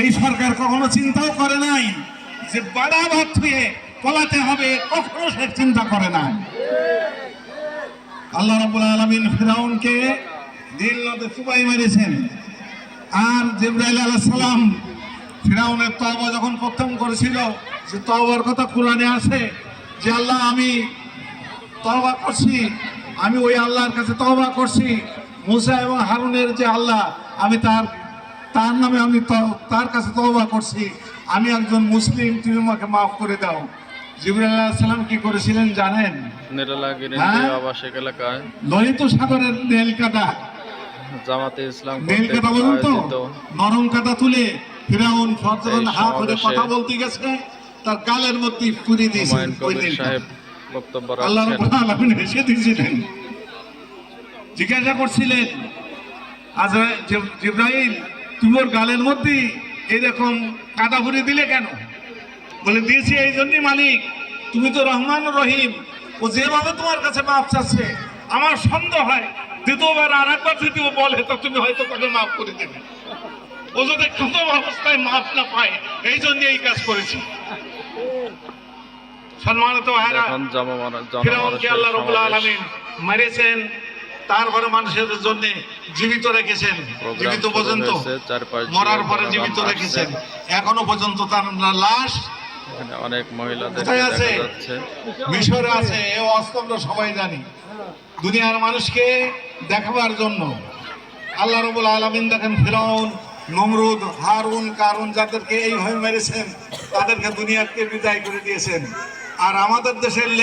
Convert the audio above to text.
এই সরকার কখনো চিন্তাও করে নাই যে বাড়া ভাত থুয়ে পলাতে হবে, কখনো সে চিন্তা করে না আল্লাহ রাব্বুল আলামিন ফেরাউনকে নীল নদে চুবাই মেরেছেন। আর জিব্রাইল আলাইহিস সালাম ফিরাউনের তওবা যখন প্রথম করেছিল, যে তওবার কথা কোরআনে আছে যে, আল্লাহ, আমি তওবা করছি, আমি ওই আল্লাহর কাছে তওবা করছি। মুসা এবং হারুনের যে আল্লাহ, আমি তার তার নামে আমি তার কাছে তওবা করছি। আমি একজন মুসলিম তুমি আমাকে মাফ করে দাও। জিবরাইল সালাম কি করেছিলেন জানেন? হ্যাঁ? আবাসিক এলাকায়। ললিত সাগরের নেল জামাতে ইসলাম বলুন তো? নরম তুলে ফিরাউন ফরজন এই হা করে সমাবেশে কথা বলতে গেছে তার গালের মধ্যে পুরি দিয়েছে ওই কবির নেল কাটা। সাহেব বক্তব্য আল্লাহ রাব্বুল আলামিন হেসে দিয়েছিলেন। জিজ্ঞাসা করছিলেন আজ জিব্রাইল তুমি ওর গালের মধ্যে এরকম কাদা ভরে দিলে কেন? বলে দিয়েছি এই জন্যই মালিক তুমি তো রহমান রহিম ও যেভাবে তোমার কাছে মাফ চাচ্ছে আমার সন্দেহ হয় দ্বিতীয়বার আর একবার যদি ও বলে তো তুমি হয়তো তাকে মাফ করে দেবে। ও যদি কোনো অবস্থায় মাফ না পায় এই জন্য এই কাজ করেছি। সম্মানিত ভাইরা ফিরাউনকে আল্লাহ রবুল আলমিন মেরেছেন। তারপরে মানুষের জন্য জীবিত রেখেছেন জীবিত পর্যন্ত মরার পরে জীবিত রেখেছেন। এখনও পর্যন্ত তার লাশ এখানে অনেক মহিলাদের আছে? মিশরে আছে এ অস্ত আমরা সবাই জানি। দুনিয়ার মানুষকে দেখাবার জন্য আল্লাহ রবুল আলমিন দেখেন ফিরাউন নমরুদ হারুন কারুন যাদেরকে এইভাবে মেরেছেন তাদেরকে দুনিয়াকে বিদায় করে দিয়েছেন। আর আমাদের দেশের